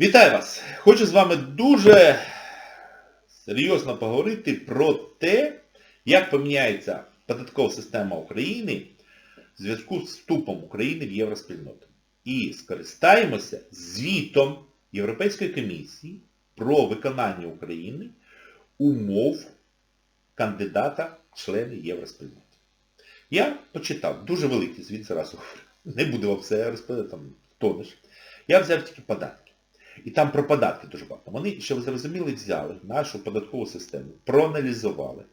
Вітаю вас! Хочу з вами дуже серйозно поговорити про те, як поміняється податкова система України в зв'язку з вступом України в євроспільноту. І скористаємося звітом Європейської комісії про виконання України умов кандидата в члени євроспільноти. Я почитав дуже великий звіт, зараз. Не буду вам все розповідати, там тонеш. Я взяв тільки податки. І там про податки дуже багато. Вони, щоб зрозуміли, взяли нашу податкову систему, проаналізували.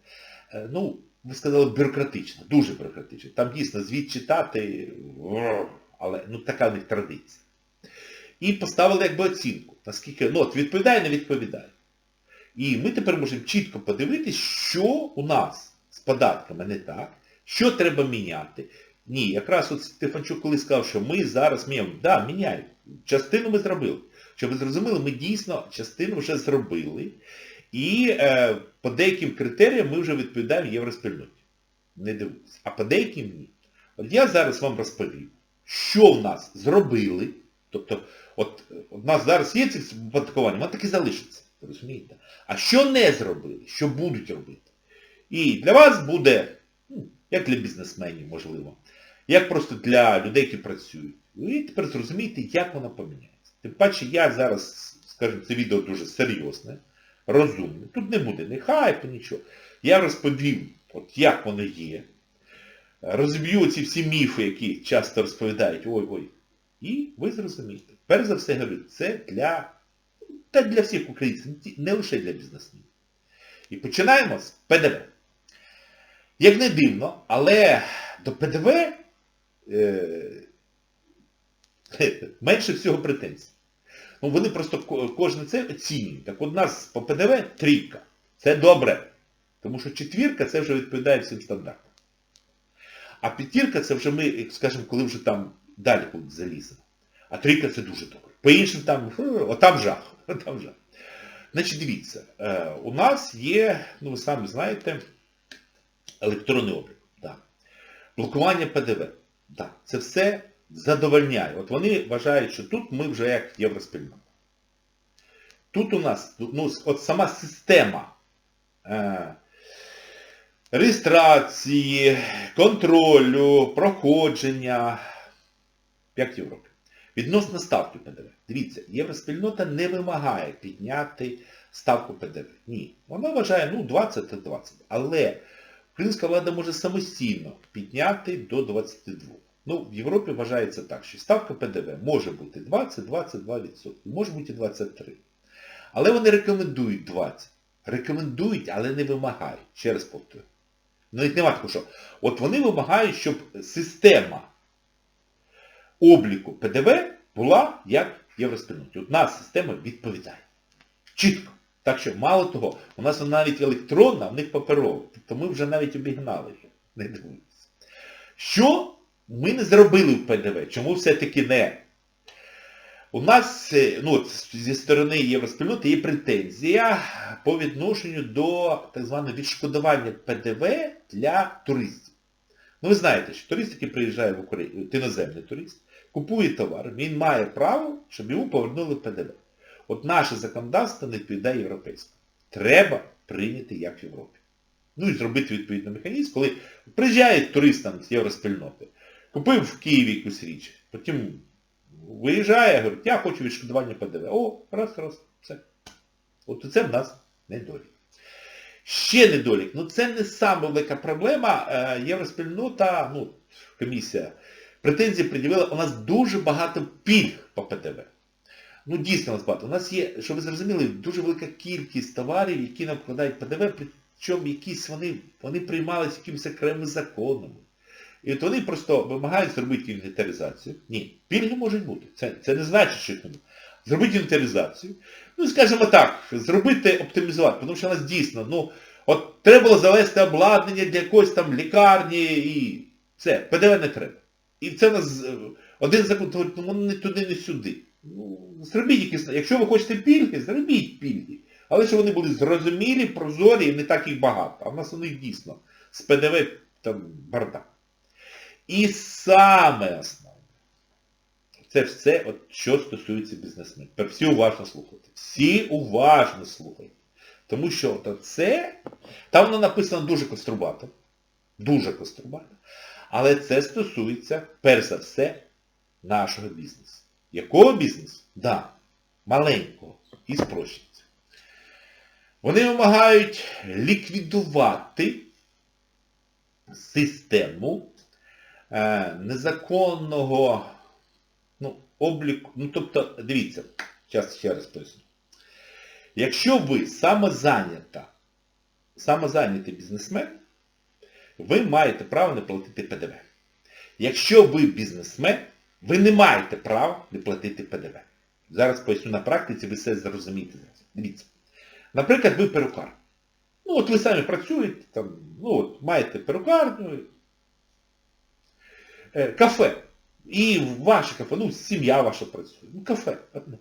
Е, Ну, ви сказали, бюрократично, дуже бюрократично. Там дійсно звіт читати, але ну така в них традиція. І поставили якби оцінку, наскільки, ну от відповідає, не відповідає. І ми тепер можемо чітко подивитись, що у нас з податками не так, що треба міняти. Ні, якраз от Стефанчук коли сказав, що ми зараз міняємо. Так, да, міняємо. Частину ми зробили. Щоб ви зрозуміли, ми дійсно частину вже зробили. І е, по деяким критеріям ми вже відповідаємо євроспільноті. Не дивуйтесь. А по деяким ні. От я зараз вам розповім, що в нас зробили. Тобто, от у нас зараз є це оподаткування, воно так і залишиться. Розумієте? А що не зробили, що будуть робити. І для вас буде, ну, як для бізнесменів, можливо, як просто для людей, які працюють. Ви тепер зрозумієте, як воно поміняється. Тим паче я зараз, скажімо, це відео дуже серйозне, розумне. Тут не буде ні хайпу, нічого. Я розповім, от як воно є. Розб'ю ці всі міфи, які часто розповідають, ой-ой. І ви зрозумієте. Перш за все говорю, це для, та для всіх українців, не лише для бізнесменів. І починаємо з ПДВ. Як не дивно, але до ПДВ е, менше всього претензій. Ну, вони просто ко- кожне це оцінюють. Так от нас по ПДВ трійка. Це добре. Тому що четвірка це вже відповідає всім стандартам. А п'ятірка це вже ми, скажімо, коли вже там далі заліземо. А трійка це дуже добре. По іншим там, отам жах. Отам жах. Значить, дивіться, е, у нас є, ну ви самі знаєте, електронний облік. Да. Блокування ПДВ. Да. Це все задовольняє. От вони вважають, що тут ми вже як євроспільнота. Тут у нас, ну, от сама система е, реєстрації, контролю, проходження, як в Європі. Відносно ставки ПДВ. Дивіться, євроспільнота не вимагає підняти ставку ПДВ. Ні. Вона вважає, ну, 20 та 20. Але українська влада може самостійно підняти до 22. Ну, в Європі вважається так, що ставка ПДВ може бути 20-22%, може бути і 23%. Але вони рекомендують 20%. Рекомендують, але не вимагають. Ще раз повторю. Навіть нема такого, що от вони вимагають, щоб система обліку ПДВ була як в євроспільноті. От нас система відповідає. Чітко. Так що, мало того, у нас вона навіть електронна, в них паперова. Тобто ми вже навіть обігнали їх. Не дивуйтесь. Що ми не зробили ПДВ? Чому все-таки не? У нас е, ну, зі сторони євроспільноти є претензія по відношенню до так званого відшкодування ПДВ для туристів. Ну ви знаєте, що турист, який приїжджає в Україну, іноземний турист, купує товар, він має право, щоб йому повернули ПДВ. От наше законодавство не відповідає європейському. Треба прийняти як в Європі. Ну і зробити відповідний механізм, коли приїжджає турист там з євроспільноти, купив в Києві якусь річ, потім виїжджає, говорить, я хочу відшкодування ПДВ. О, раз, раз, все. От це в нас недолік. Ще недолік. Ну це не саме велика проблема. Е, Євроспільнота, ну, комісія, претензії приділила, у нас дуже багато пільг по ПДВ. Ну дійсно у нас багато. У нас є, щоб ви зрозуміли, дуже велика кількість товарів, які нам вкладають ПДВ, причому якісь вони, вони приймалися якимось окремими законами. І от вони просто вимагають зробити інвентаризацію. Ні, пільги можуть бути. Це, це не значить, що їх. Зробити інвентаризацію. Ну, скажімо так, зробити, оптимізувати, тому що у нас дійсно, ну, от треба було завести обладнання для якоїсь там лікарні і все, ПДВ не треба. І це у нас е, один закон говорить, ну не туди, не сюди. Ну, зробіть якісь, якщо ви хочете пільги, зробіть пільги. Але щоб вони були зрозумілі, прозорі і не так їх багато. А в нас вони дійсно з ПДВ там бардак. І саме основне, Це все, от, що стосується бізнесменів. Всі уважно слухайте. Всі уважно слухайте. Тому що от це, там воно написано дуже кострубато. Дуже кострубато. Але це стосується, перш за все, нашого бізнесу. Якого бізнесу? Да, маленького і спрощенця. Вони вимагають ліквідувати систему незаконного ну, обліку. Ну, тобто, дивіться, зараз ще раз поясню. Якщо ви самозайнята, самозайнятий бізнесмен, ви маєте право не платити ПДВ. Якщо ви бізнесмен, ви не маєте права не платити ПДВ. Зараз поясню на практиці, ви все зрозумієте. Дивіться. Наприклад, ви перукар. Ну, от ви самі працюєте, там, ну, от, маєте перукарню, е, кафе. І ваше кафе, ну, сім'я ваша працює. Ну, кафе. одне.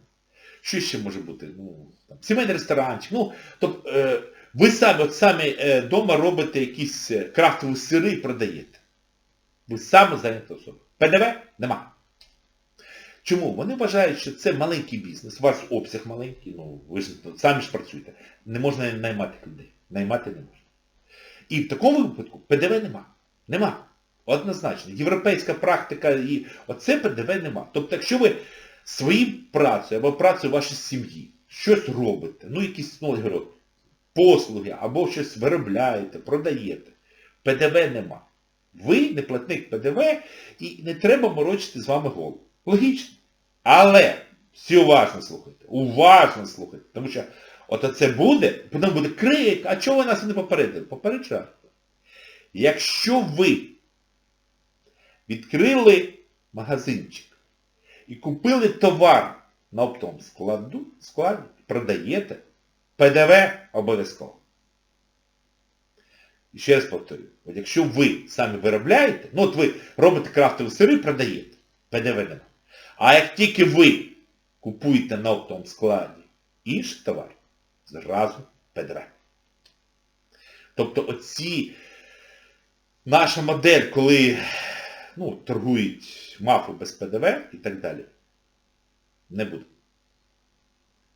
Що ще може бути? Ну, там, сімейний ресторанчик. Ну, тобто, е, ви самі, от самі е, дома робите якісь е, крафтові сири і продаєте. Ви саме зайнята особа. ПДВ нема. Чому? Вони вважають, що це маленький бізнес, у вас обсяг маленький, ну ви ж самі ж працюєте. Не можна наймати людей. Наймати не можна. І в такому випадку ПДВ нема. Нема. Однозначно. Європейська практика і оце ПДВ нема. Тобто, якщо ви своїм працею або працею вашої сім'ї щось робите, ну якісь, ну, послуги, або щось виробляєте, продаєте, ПДВ нема. Ви не платник ПДВ і не треба морочити з вами голову. Логічно. Але всі уважно слухайте. Уважно слухайте. Тому що от оце буде, потім буде крик, а чого ви нас не попередили? Попереджаю. Якщо ви відкрили магазинчик і купили товар на оптовому складу, складі, продаєте, ПДВ обов'язково. І ще раз повторюю, от якщо ви самі виробляєте, ну от ви робите крафтові сири, продаєте, ПДВ нема. А як тільки ви купуєте на оптовому складі інший товар, зразу ПДВ. Тобто оці наша модель, коли ну, торгують мафу без ПДВ і так далі, не буде.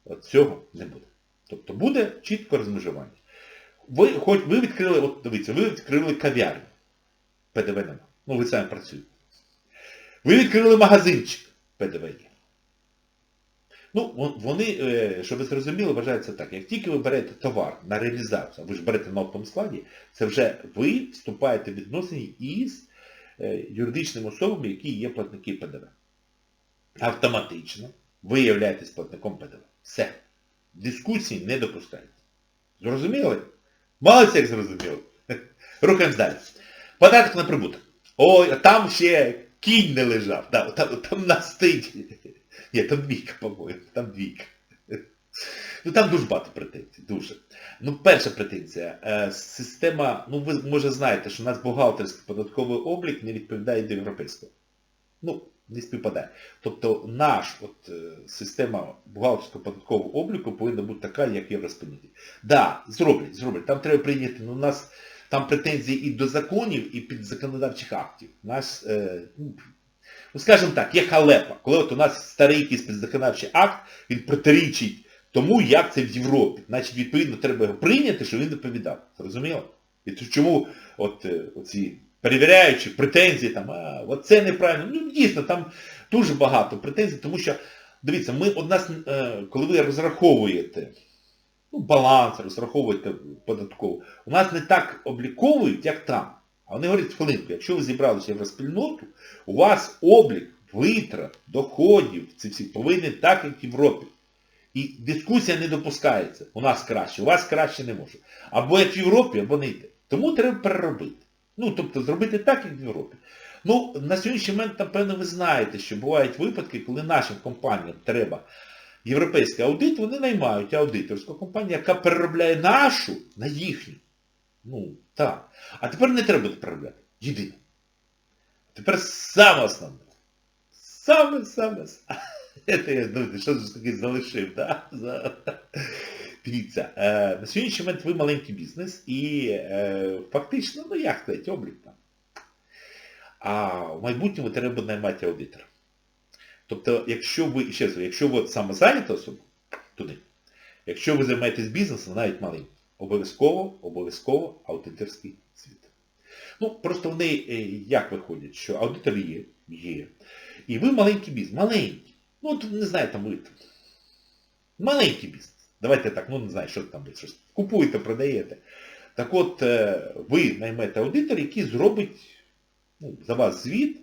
От цього не буде. Тобто буде чітко розмежування. Ви хоч ви відкрили, от дивіться, ви відкрили кав'ярню. ПДВ нема. Ну ви самі працюєте. Ви відкрили магазинчик. ПДВ є. Ну, вони, щоб ви зрозуміли, вважається так. Як тільки ви берете товар на реалізацію, ви ж берете на оптовому складі, це вже ви вступаєте в відносини із юридичними особами, які є платники ПДВ. Автоматично ви являєтесь платником ПДВ. Все. Дискусії не допускається. Зрозуміли? Молодці, як зрозуміли. Рухаємось далі. Податок на прибуток. Ой, а там ще кінь не лежав. Да, там, там настить. Ні, там двійка, по-моєму, там двійка. Ну там дуже багато претензій, дуже. Ну, перша претензія. Е, система, ну ви може знаєте, що у нас бухгалтерський податковий облік не відповідає до європейського. Ну, не співпадає. Тобто наш от, е, система бухгалтерського податкового обліку повинна бути така, як євроспільноті. Так, да, зроблять, зроблять. Там треба прийняти, ну у нас там претензії і до законів, і під законодавчих актів. Нас, е, ну, скажімо так, є халепа. Коли от у нас старий якийсь підзаконодавчий акт, він протирічить тому, як це в Європі. Значить, відповідно, треба його прийняти, щоб він доповідав. Зрозуміло? І то чому от, е, оці перевіряючи претензії, там, а, от це неправильно. Ну, дійсно, там дуже багато претензій, тому що, дивіться, ми нас, е, коли ви розраховуєте, ну, баланс, розраховуєте податково, у нас не так обліковують, як там. А вони говорять, хвилинку, якщо ви зібралися в євроспільноту, у вас облік, витрат, доходів, ці всі повинні так, як в Європі. І дискусія не допускається. У нас краще, у вас краще не може. Або як в Європі, або не йде. Тому треба переробити. Ну, тобто зробити так, як в Європі. Ну, на сьогоднішній момент, напевно, ви знаєте, що бувають випадки, коли нашим компаніям треба європейський аудит, вони наймають аудиторську компанію, яка переробляє нашу на їхню. Ну, так. А тепер не треба переробляти. Єдине. Тепер саме основне. Саме, що ж таки залишив, да? Дивіться, е, на сьогоднішній момент ви маленький бізнес і е, фактично, ну як сказати, облік там. А в майбутньому треба наймати аудитора. Тобто, якщо ви, ще раз, якщо ви самозайнята особа, туди. Якщо ви займаєтесь бізнесом, навіть маленький, обов'язково, обов'язково аудиторський звіт. Ну, просто вони е, як виходять, що аудитор є, є. І ви маленький бізнес, маленький. Ну, не знаю, там ви маленький бізнес. Давайте так, ну не знаю, що там ви щось купуєте, продаєте. Так от, е, ви наймете аудитора, який зробить ну, за вас звіт.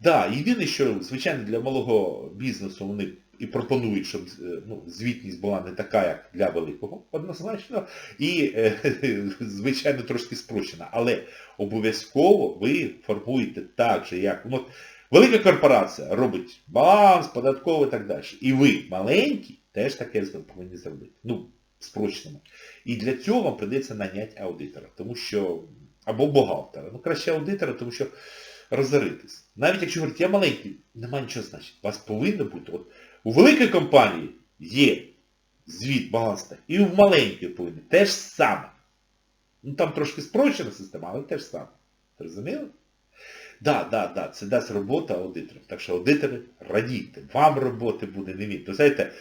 Да, єдине, що, звичайно, для малого бізнесу вони і пропонують, щоб е, ну, звітність була не така, як для великого, однозначно, і, е, звичайно, трошки спрощена. Але обов'язково ви формуєте так же, як... Ну, велика корпорація робить баланс, податковий і так далі. І ви, маленький, теж таке повинні зробити. Ну, спрощено. І для цього вам прийдеться наняти аудитора, тому що, або бухгалтера. Ну, краще аудитора, тому що розоритись. Навіть якщо говорить, я маленький, немає нічого значить. У вас повинно бути. От, у великій компанії є звіт баланс, і в маленькій повинні. Те ж саме. Ну там трошки спрощена система, але те ж саме. Зрозуміли? Так, так, так, це дасть робота аудиторам. Так що аудитори, радійте, вам роботи буде не від. Ви знаєте,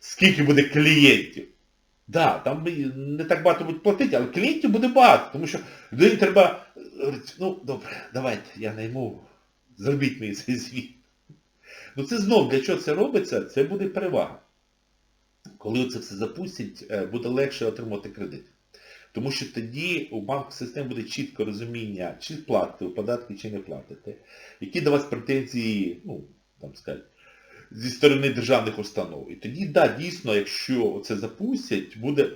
скільки буде клієнтів. Да, там не так багато будуть платити, але клієнтів буде багато, тому що людині треба, говорить, ну добре, давайте, я найму, зробіть мені цей звіт. Ну це знов, для чого це робиться, це буде перевага. Коли це все запустять, е, буде легше отримати кредит. Тому що тоді у банку системи буде чітко розуміння, чи платите ви податки, чи не платите, які до вас претензії, ну, там сказати, зі сторони державних установ. І тоді, да, дійсно, якщо це запустять, буде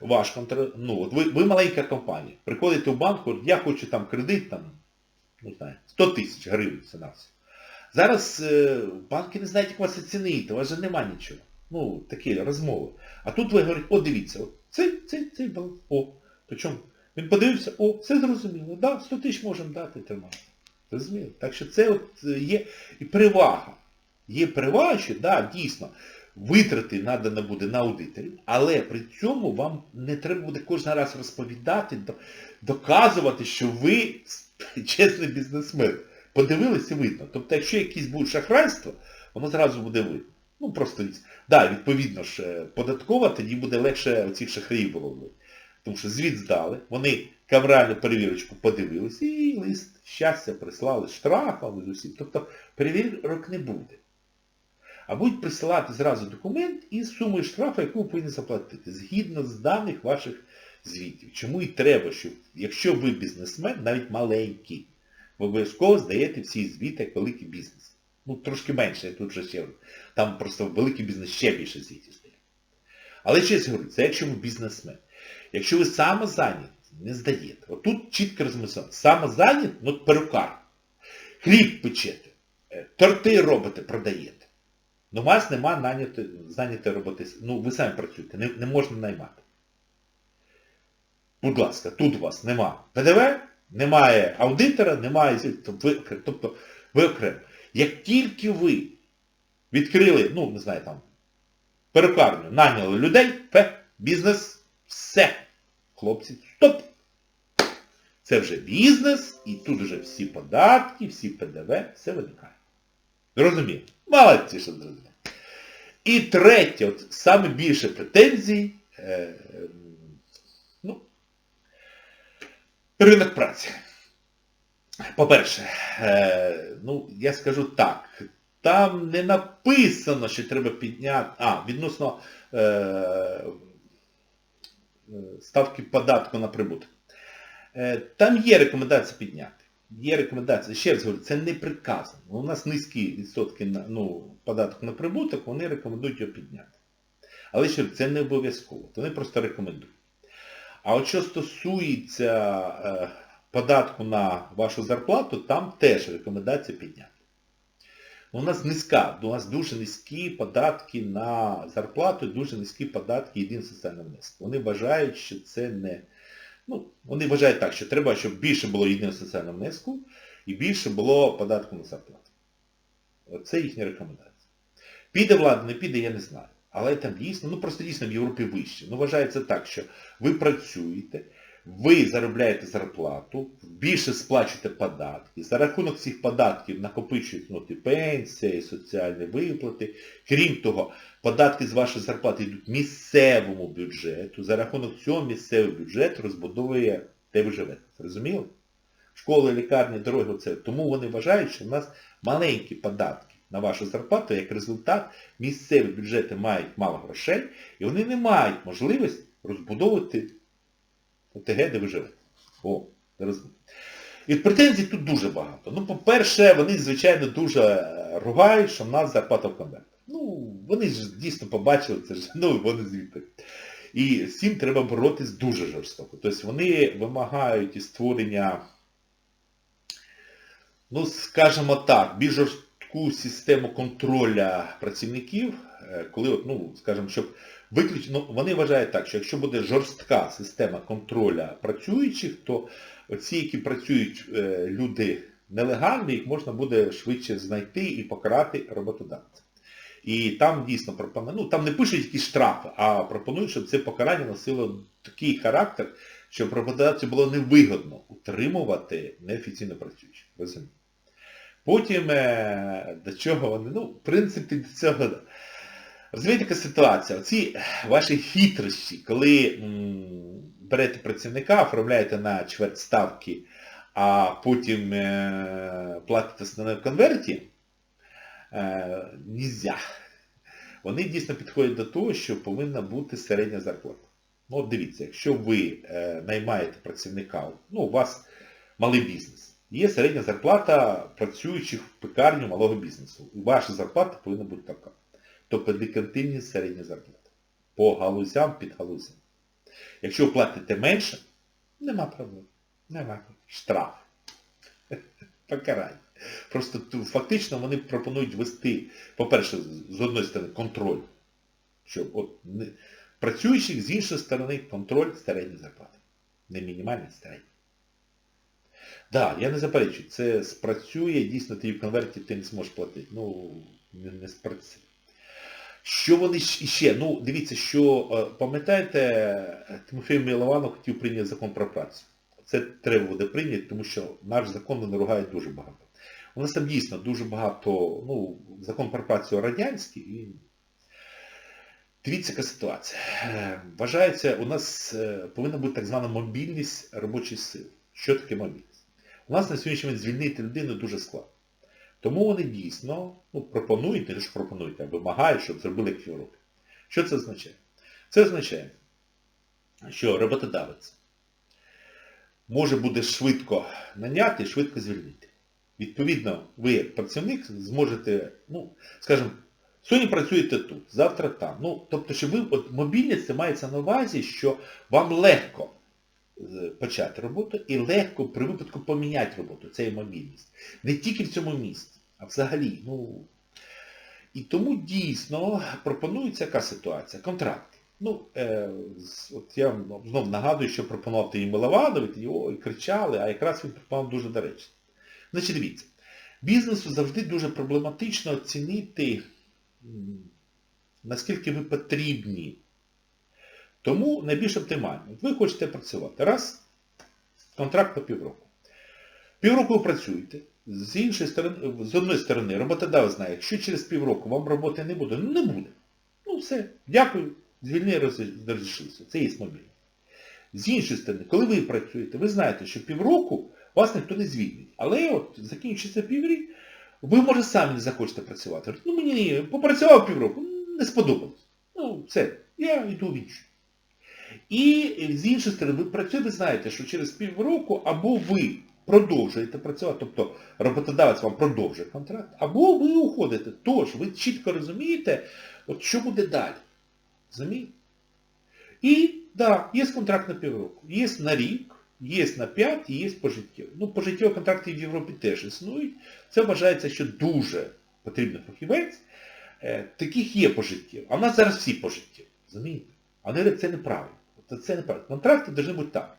ваш контроль. Ну, от ви, ви маленька компанія. Приходите в банк, говорите, я хочу там кредит, там, не знаю, 100 тисяч гривень це нас. Зараз е, банки не знають, як вас оцінити, у вас же нема нічого. Ну, такі розмови. А тут ви говорите, о, дивіться, от, цей, цей, цей баланс, о, причому він подивився, о, все зрозуміло, да, 100 тисяч можемо дати, тримати. Зрозуміло? Так що це от є і перевага. Є перевага, що, да, дійсно, витрати надано буде на аудиторів, але при цьому вам не треба буде кожен раз розповідати, доказувати, що ви чесний бізнесмен. Подивилися видно. Тобто, якщо якісь будуть шахрайства, воно зразу буде видно. Ну, просто, да, відповідно ж, податкова, тоді буде легше оцих шахраїв виловити. Тому що звіт здали, вони камеральну перевірочку подивилися і лист щастя прислали штрафами з усім. Тобто перевірок не буде. А будуть присилати зразу документ із сумою штрафу, яку ви повинні заплатити, згідно з даних ваших звітів. Чому і треба, щоб, якщо ви бізнесмен, навіть маленький, ви обов'язково здаєте всі звіти як великий бізнес. Ну, трошки менше, я тут вже ще там просто великий бізнес ще більше звітів здає. Але ще говорю, це якщо бізнесмен. Якщо ви самозайняті, не здаєте. Отут чітко розмислено. Самозайнят, ну перукар. Хліб печете, торти робите, продаєте. Ну у вас нема наняти, зайняти роботи. Ну, ви самі працюєте, не, не можна наймати. Будь ласка, тут у вас нема ПДВ, немає аудитора, немає... Тобто ви окремо. Як тільки ви відкрили, ну, не знаю, там, перукарню, наняли людей, пе, бізнес, все. Хлопці, стоп! Це вже бізнес, і тут вже всі податки, всі ПДВ, все виникає. Зрозуміло? Молодці, що зрозуміло. І третє, от саме більше претензій, е, ну, ринок праці. По-перше, е, ну, я скажу так, там не написано, що треба підняти, а, відносно е, ставки податку на прибуток. Е, там є рекомендація підняти. Є рекомендація, ще раз говорю, це не приказано. У нас низькі відсотки ну, податку на прибуток, вони рекомендують його підняти. Але ще це не обов'язково, вони просто рекомендують. А от що стосується е, податку на вашу зарплату, там теж рекомендація підняти. У нас низька, у нас дуже низькі податки на зарплату, дуже низькі податки єдиного соціального внеску. Вони вважають, що це не... Ну, вони вважають так, що треба, щоб більше було єдиного соціального внеску і більше було податку на зарплату. Оце їхня рекомендація. Піде влада, не піде, я не знаю. Але там дійсно, ну просто дійсно в Європі вище. Ну вважається так, що ви працюєте, ви заробляєте зарплату, більше сплачуєте податки, за рахунок цих податків накопичують ну, і пенсія, і соціальні виплати. Крім того, податки з вашої зарплати йдуть місцевому бюджету, за рахунок цього місцевий бюджет розбудовує, де ви живете. Зрозуміло? Школи, лікарні, дороги, оце. Тому вони вважають, що в нас маленькі податки на вашу зарплату, як результат, місцеві бюджети мають мало грошей, і вони не мають можливості розбудовувати ОТГ, де ви живете. О, не розумію. І претензій тут дуже багато. Ну, по-перше, вони, звичайно, дуже е, ругають, що в нас зарплата в конвертах. Ну, вони ж дійсно побачили це ж, ну, вони звідти. І з цим треба боротись дуже жорстоко. Тобто вони вимагають і створення, ну, скажімо так, більш жорстку систему контроля працівників, е, коли, ну, скажімо, щоб виключ... ну, вони вважають так, що якщо буде жорстка система контроля працюючих, то оці, які працюють е, люди нелегальні, їх можна буде швидше знайти і покарати роботодавця. І там дійсно пропонують, ну там не пишуть якісь штрафи, а пропонують, щоб це покарання носило такий характер, щоб роботодавцю було невигодно утримувати неофіційно працюючих. Розумієте? Потім е, до чого вони, ну, в принципі, до цього. Розумієте, яка ситуація? Оці ваші хитрощі, коли берете працівника, оформляєте на чверть ставки, а потім е, платите на конверті, е, нельзя. Вони дійсно підходять до того, що повинна бути середня зарплата. Ну от дивіться, якщо ви е, наймаєте працівника, ну у вас малий бізнес, є середня зарплата працюючих в пекарню малого бізнесу. Ваша зарплата повинна бути така. Тобто декантивні середні зарплати. По галузям під галузям. Якщо платите менше, нема проблем. Нема. Штраф. Покарання. Просто фактично вони пропонують ввести, по-перше, з одної сторони, контроль. Щоб от, не, працюючих, з іншої сторони, контроль середньої зарплати. Не мінімальний, середній. Так, да, я не заперечую, це спрацює, дійсно ти в конверті ти не зможеш платити. Ну, не спрацює. Що вони ще? Ну, дивіться, що, пам'ятаєте, Тимофій Мілованов хотів прийняти закон про працю. Це треба буде прийняти, тому що наш закон ругають дуже багато. У нас там дійсно дуже багато, ну, закон про працю радянський дивіться, яка ситуація. Вважається, у нас повинна бути так звана мобільність робочої сили. Що таке мобільність? У нас на сьогоднішній момент звільнити людину дуже складно. Тому вони дійсно ну, пропонують, не що пропонують, а вимагають, щоб зробили Європі. Що це означає? Це означає, що роботодавець може буде швидко наняти швидко звільнити. Відповідно, ви як працівник зможете, ну, скажімо, сьогодні працюєте тут, завтра там. Ну, тобто, що ви, от мобільність це мається на увазі, що вам легко почати роботу і легко при випадку поміняти роботу. Це є мобільність. Не тільки в цьому місці, а взагалі. ну, І тому дійсно пропонується яка ситуація? Контракти. Ну, е, от я знов нагадую, що пропонував і Миловадов, і і кричали, а якраз він пропонував дуже доречно. Значить, дивіться, бізнесу завжди дуже проблематично оцінити, наскільки ви потрібні тому найбільш оптимально. Ви хочете працювати. Раз, контракт на півроку. Півроку ви працюєте. З іншої сторони, з одної сторони, роботодавець знає, якщо через півроку вам роботи не буде, ну не буде. Ну все, дякую, звільни розійшлися. Це є мобільність. З іншої сторони, коли ви працюєте, ви знаєте, що півроку вас ніхто не звільнить. Але от закінчиться піврік, ви, може, самі не захочете працювати. Ну мені попрацював півроку, не сподобалось. Ну, все, я йду в іншу. І з іншої сторони, ви працюєте, знаєте, що через півроку або ви продовжуєте працювати, тобто роботодавець вам продовжує контракт, або ви уходите. Тож, ви чітко розумієте, от що буде далі. Розумієте? І, да, є контракт на півроку, є на рік, є на 5 і є пожиттєві. Ну, пожиттєві контракти в Європі теж існують. Це вважається, що дуже потрібний фахівець. Таких є пожиттєві. А в нас зараз всі пожиттєві. Розумієте? А вони говорять, це неправильно. Тобто це неправильно. Контракти повинні бути так.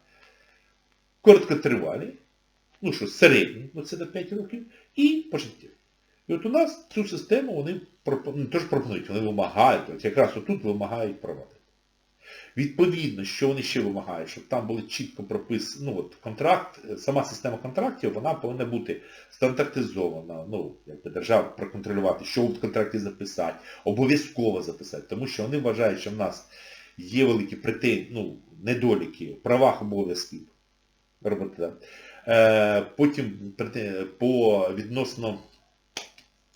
Короткотривалі, ну що, середні, ну це до 5 років, і пожиттєві. І от у нас цю систему вони не теж пропонують, вони вимагають, от якраз отут вимагають проводити. Відповідно, що вони ще вимагають, щоб там були чітко прописані, ну от контракт, е, сама система контрактів, вона повинна бути стандартизована, ну, якби держава проконтролювати, що в контракті записати, обов'язково записати, тому що вони вважають, що в нас є великі претензії, ну, недоліки правах обов'язків роботодавця. Е, потім по відносно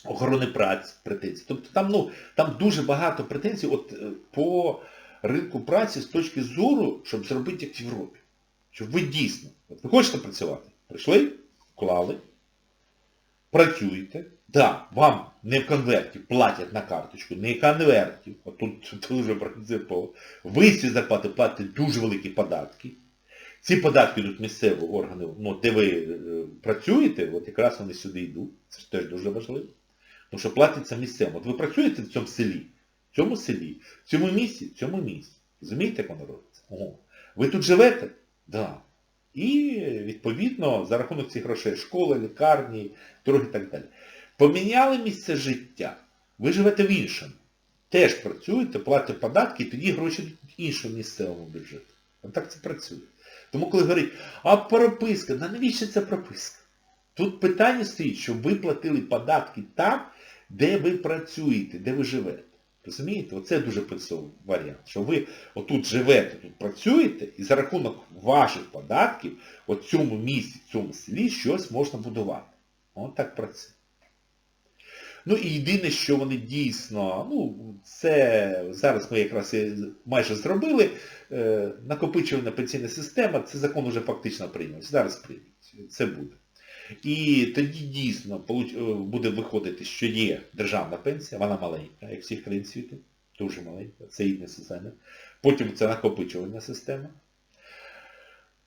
охорони праці претензій. Тобто там, ну, там дуже багато претензій от, е, по ринку праці з точки зору, щоб зробити як в Європі. Щоб ви дійсно, от ви хочете працювати, прийшли, вклали, працюєте, да, вам не в конверті платять на карточку, не в конверті, от тут дуже принципово, ви ці зарплати платите дуже великі податки. Ці податки йдуть місцеві органи, ну, де ви е, працюєте, от якраз вони сюди йдуть, це ж теж дуже важливо. Тому що платиться місцевим. От ви працюєте в цьому селі, в цьому селі, в цьому місці, в цьому місці. Розумієте, як воно робиться? Ви тут живете? Так. Да. І, відповідно, за рахунок цих грошей школи, лікарні, дороги і так далі. Поміняли місце життя. Ви живете в іншому. Теж працюєте, платите податки, і тоді гроші йдуть іншому місцевому бюджету. От так це працює. Тому коли говорять, а прописка, на навіщо ця прописка? Тут питання стоїть, щоб ви платили податки там, де ви працюєте, де ви живете. Розумієте? Оце дуже принциповий варіант. Що ви отут живете, тут працюєте, і за рахунок ваших податків у цьому місці, в цьому селі щось можна будувати. От так працює. Ну і єдине, що вони дійсно, ну, це зараз ми якраз майже зробили, е, накопичувальна пенсійна система, це закон вже фактично прийнявся. Зараз прийметься. Це буде. І тоді дійсно е, буде виходити, що є державна пенсія, вона маленька, як всіх країн світу, дуже маленька, це єдине соціальне. Потім це накопичувальна система.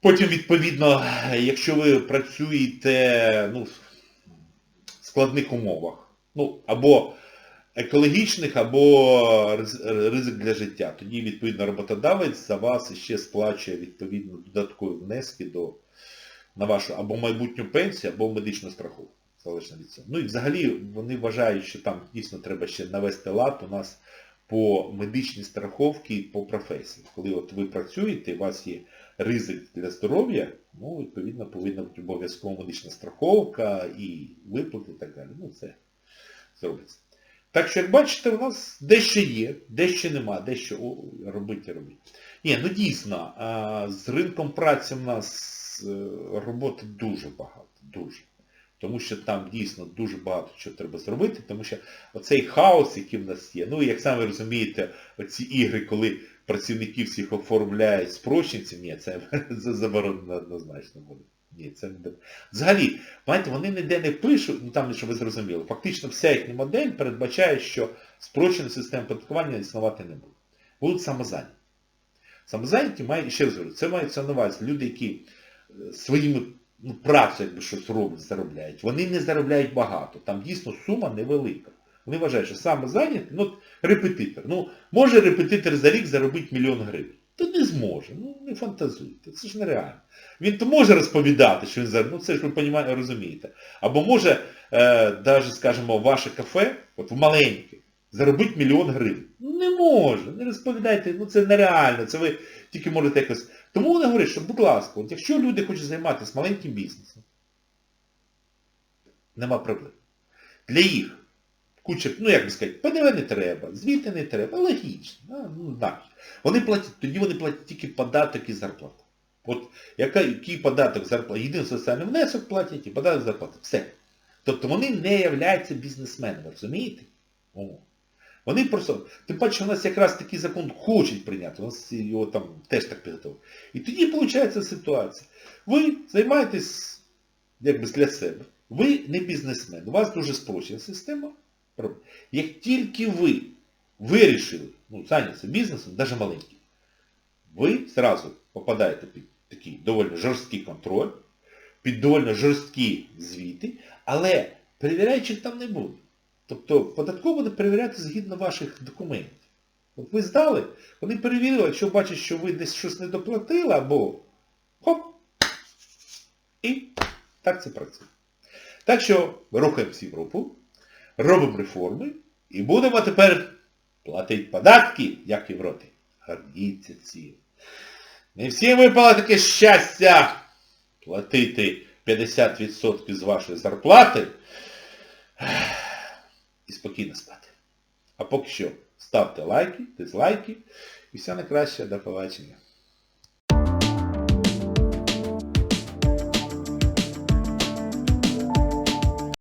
Потім, відповідно, якщо ви працюєте ну, в складних умовах, ну, або екологічних, або ризик для життя, тоді, відповідно, роботодавець за вас ще сплачує, відповідно, додаткові внески до на вашу або майбутню пенсію, або медичну страховку. Залежно від цього. Ну і взагалі вони вважають, що там дійсно треба ще навести лад у нас по медичній страховці по професії. Коли от ви працюєте, у вас є ризик для здоров'я, ну, відповідно, повинна бути обов'язково медична страховка і виплати і так далі. Ну, це зробиться. Так що, як бачите, у нас дещо є, дещо нема, дещо робити і робити. Ні, ну дійсно, з ринком праці в нас роботи дуже багато, дуже. Тому що там дійсно дуже багато що треба зробити, тому що оцей хаос, який в нас є, ну і як саме розумієте, оці ігри, коли працівників всіх оформляють спрощенців, ні, це заборонено однозначно буде. Ні, це не буде. Взагалі, знаєте, вони ніде не пишуть, ну там, щоб ви зрозуміли, фактично вся їхня модель передбачає, що спрощена система податкування існувати не буде. Будуть самозайняті. Самозайняті мають, ще раз говорю, це мається на увазі люди, які е, своїми ну, працею якби щось роблять, заробляють. Вони не заробляють багато. Там дійсно сума невелика. Вони вважають, що саме зайнятий, ну, репетитор. Ну, може репетитор за рік заробити мільйон гривень? Та не зможе. Ну, не фантазуйте. Це ж нереально. Він то може розповідати, що він заробив, ну це ж ви розумієте. Або може, е, навіть, скажімо, ваше кафе, от в маленьке, заробити мільйон гривень. Ну не може, не розповідайте, ну це нереально, це ви тільки можете якось. Тому вони говорять, що, будь ласка, от якщо люди хочуть займатися маленьким бізнесом, нема проблем. Для їх куча, ну як би сказати, ПДВ не треба, звіти не треба, логічно. Ну, так. Вони платять, тоді вони платять тільки податок і зарплату. От який податок зарплати? Єдиний соціальний внесок платять і податок зарплати. Все. Тобто вони не являються бізнесменами, розумієте? О. Вони просто, тим паче, у нас якраз такий закон хочуть прийняти, у нас його там теж так підготовили. І тоді виходить ситуація. Ви займаєтесь якби для себе. Ви не бізнесмен, у вас дуже спрощена система. Як тільки ви вирішили ну, зайнятися бізнесом, навіть маленьким, ви зразу попадаєте під такий доволі жорсткий контроль, під доволі жорсткі звіти, але перевіряючих там не буде. Тобто податково буде перевіряти згідно ваших документів. От ви здали, вони перевірили, якщо бачать, що ви десь щось не доплатили, або хоп, і так це працює. Так що рухаємося в Європу, робимо реформи і будемо тепер платити податки, як в Європі. гордіться цим. Не всім випало таке щастя платити 50% з вашої зарплати і спокійно спати. А поки що ставте лайки, дизлайки і все найкраще. До побачення.